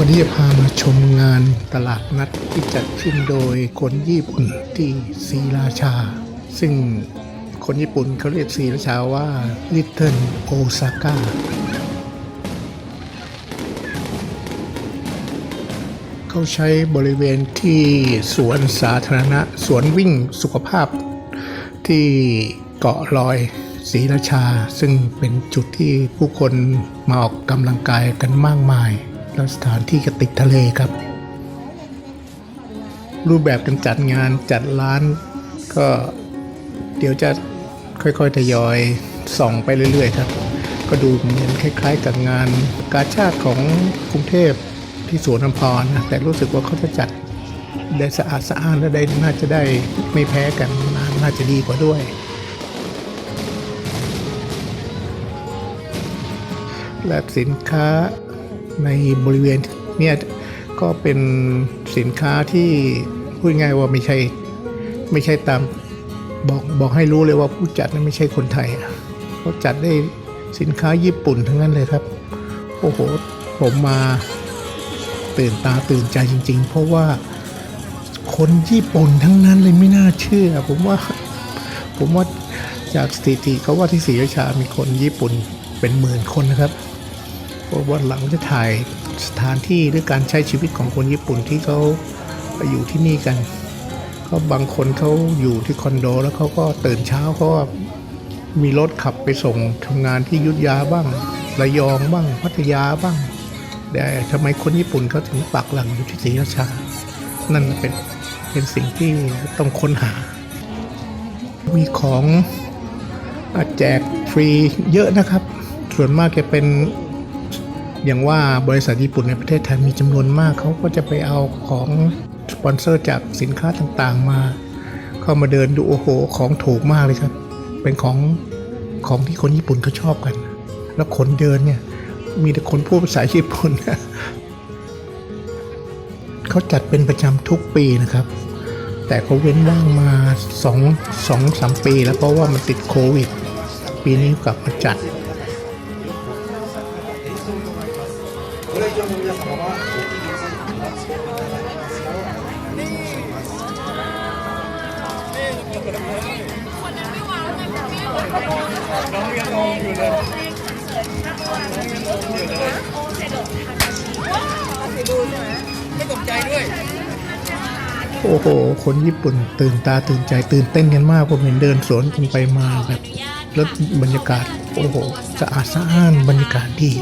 วันนี้จะพามาชมงานตลาดนัดที่จัดขึ้นโดยคนญี่ปุ่นที่ศรีราชา ซึ่งคนญี่ปุ่นเขาเรียกศรีราชาว่า Little Osaka เขาใช้บริเวณที่สวนสาธารณะ สวนวิ่งสุขภาพที่เกาะลอยศรีราชา ซึ่งเป็นจุดที่ผู้คนมาออกกำลังกายกันมากมาย และสถานที่ก็ติดทะเลครับ รูปแบบการจัดงานจัดร้าน ก็เดี๋ยวจะค่อยๆทยอยส่องไปเรื่อยๆครับ ก็ดูเหมือนคล้าย ๆ กับงานกาชาติของกรุงเทพที่สวนน้ำพรนะแต่รู้สึกว่าเขาจะจัดได้สะอาดสะอ้านและได้น่าจะได้ไม่แพ้กันน่าน่าจะดีกว่าด้วย และสินค้า ในบริเวณเนี่ยก็เป็นสินค้าที่พูดง่ายว่าไม่ใช่ไม่ใช่ตามบอกบอกให้รู้เลยว่าผู้จัดนั้นไม่ใช่คนไทยเขาจัดได้สินค้าญี่ปุ่นทั้งนั้นเลยครับ โอ้โห ผมมาตื่นตาตื่นใจจริง ๆ เพราะว่าคนญี่ปุ่นทั้งนั้นเลยไม่น่าเชื่อ ผมว่าผมว่าจากสถิติเขาว่าที่ศรีราชามีคนญี่ปุ่นเป็นหมื่นคนนะครับ วันหลังจะถ่ายสถานที่หรือการใช้ชีวิตของคนญี่ปุ่นที่เขาไปอยู่ที่นี่กัน ก็บางคนเขาอยู่ที่คอนโด แล้วเขาก็ตื่นเช้าเขาก็มีรถขับไปส่งทำงานที่ยุทธยาบ้างระยองบ้างพัทยาบ้างแต่ทำไมคนญี่ปุ่นเขาถึงปักหลังอยู่ที่ศรีราชา นั่นเป็นเป็นสิ่งที่ต้องค้นหา มีของอแจกฟรีเยอะนะครับ ส่วนมากจะเป็น อย่างว่าบริษัทญี่ปุ่นในประเทศไทยมีจำนวนมากเขาก็จะไปเอาของสปอนเซอร์จากสินค้าต่างๆ มา เข้ามาเดินดูโอ้โหของถูกมากเลยครับ เป็นของของที่คนญี่ปุ่นเขาชอบกัน แล้วคนเดินเนี่ยมีแต่คนพูดภาษาญี่ปุ่นเขาจัดเป็นประจำทุกปีนะครับ แต่เขาเว้นว่างมาสองสองสามปี แล้วเพราะว่ามันติดโควิด ปีนี้กลับมาจัด โอ้โห คนญี่ปุ่นตื่นตาตื่นใจตื่นเต้นกันมากผมเห็นเดินสวนกันไปมาแบบแล้วบรรยากาศ โอ้โหสะอาดสะอ้านบรรยากาศดี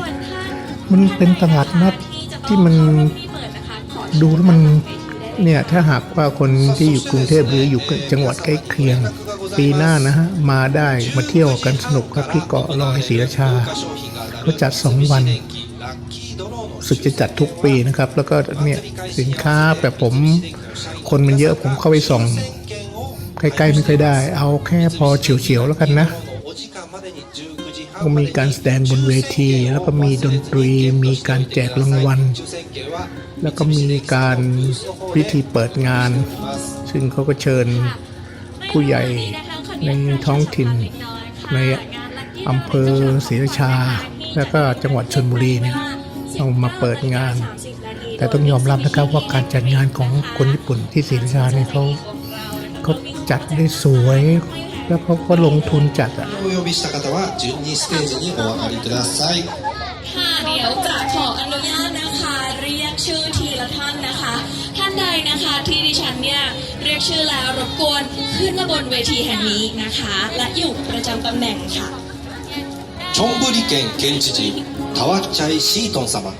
มันเป็นตลาดนัดที่มันดูแล้วมันเนี่ยถ้าหากว่าคนที่อยู่กรุงเทพหรืออยู่จังหวัดใกล้เคียง ปีหน้านะฮะมาได้มาเที่ยวกันสนุกครับที่เกาะลอยศรีราชาเขาจัดสองวันสึกจะจัดทุกปีนะครับ แล้วก็เนี่ยสินค้าแบบผมคนมันเยอะผมเข้าไปส่องใกล้ๆไม่ค่อยได้ เอาแค่พอเฉียวๆแล้วกันนะ ก็มีการแสดงบนเวที แล้วก็มีดนตรี มีการแจกรางวัล แล้วก็มีการพิธีเปิดงาน ซึ่งเขาก็เชิญผู้ใหญ่ในท้องถิ่นในอำเภอศรีราชา แล้วก็จังหวัดชนบุรีเนี่ยเอามาเปิดงาน แต่ต้องยอมรับนะครับว่าการจัดงานของคนญี่ปุ่นที่ศรีราชาเนี่ยเขาเขาจัดได้สวย แล้วเขาก็ลงทุนจัดอะ お呼びした方は順にステージにお上がりください ค่ะเดี๋ยวจะขออนุญาตนะคะ เรียกชื่อทีละท่านนะคะ ท่านใดนะคะที่ดิฉันเนี่ยเรียกชื่อแล้วรบกวนขึ้นมาบนเวทีแห่งนี้นะคะ และอยู่ประจำตำแหน่งค่ะ チョンブリ県県知事タワチャイシートン様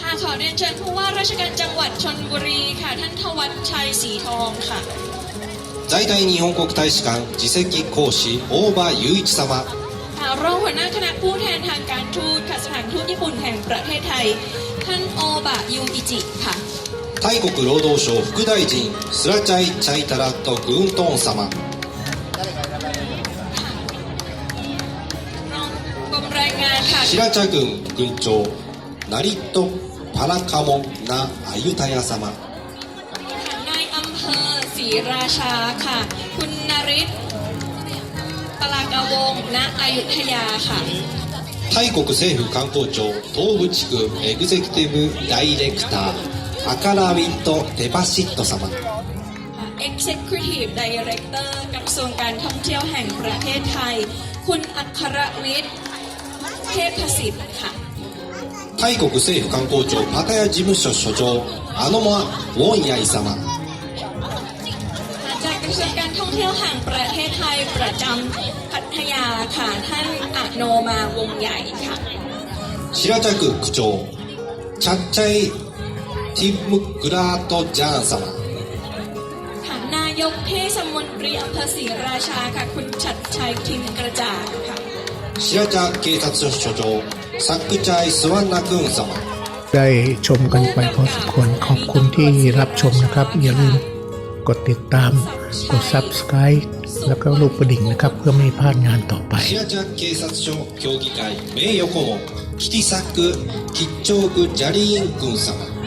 ค่ะขอเรียนเชิญผู้ว่าราชการจังหวัดชนบุรีค่ะ ท่านทวัชชัยศรีทองค่ะ 在台日本国大使館次席講師大場雄一様 ค่ะรองหัวหน้าคณะผู้แทนทางการทูตค่ะสถานทูตญี่ปุ่นแห่งประเทศไทย ท่านโอบะยูอิจิค่ะ タイ国労働省副大臣スラチャイチャイタラットグーントーン様 รองกรมรายงานค่ะ 白茶郡郡長ナリットパラカモナアユタヤ様 รีราชาค่ะ คุณนริศปลากระวงณอยุธยาค่ะ タイ国政府観光庁東部地区エグゼクティブダイレクターアカラウィット・デパシット様 Executive Director กระทรวงการท่องเที่ยวแห่งประเทศไทย คุณอัครวิทย์เทพสิทธิ์ค่ะ タイ国政府観光庁パタヤ事務所所長アノマ・ウォンヤイ様 จากกระทรวงการท่องเที่ยวแห่งประเทศไทยประจำพัทยาค่ะ ท่านอโนมาวงใหญ่ค่ะ 白茶区区長チャッチャイ・ティム・グラート・ジャーン様 ค่ะนายกเทศมนตรีอำเภอศรีราชาค่ะ คุณชัดชัยทิมกระจ่างค่ะ 白茶警察署署長サックチャイ・スワンナクーン様 ได้ชมกันไปพอสมควรขอบคุณที่รับชมนะครับ อย่าลืม กดติดตาม กด Subscribe แล้วก็รูปกระดิ่งนะครับ เพื่อไม่พลาดงานต่อไป 白茶警察署協議会名誉顧問キティサック・キッチョーク・ジャリーン君様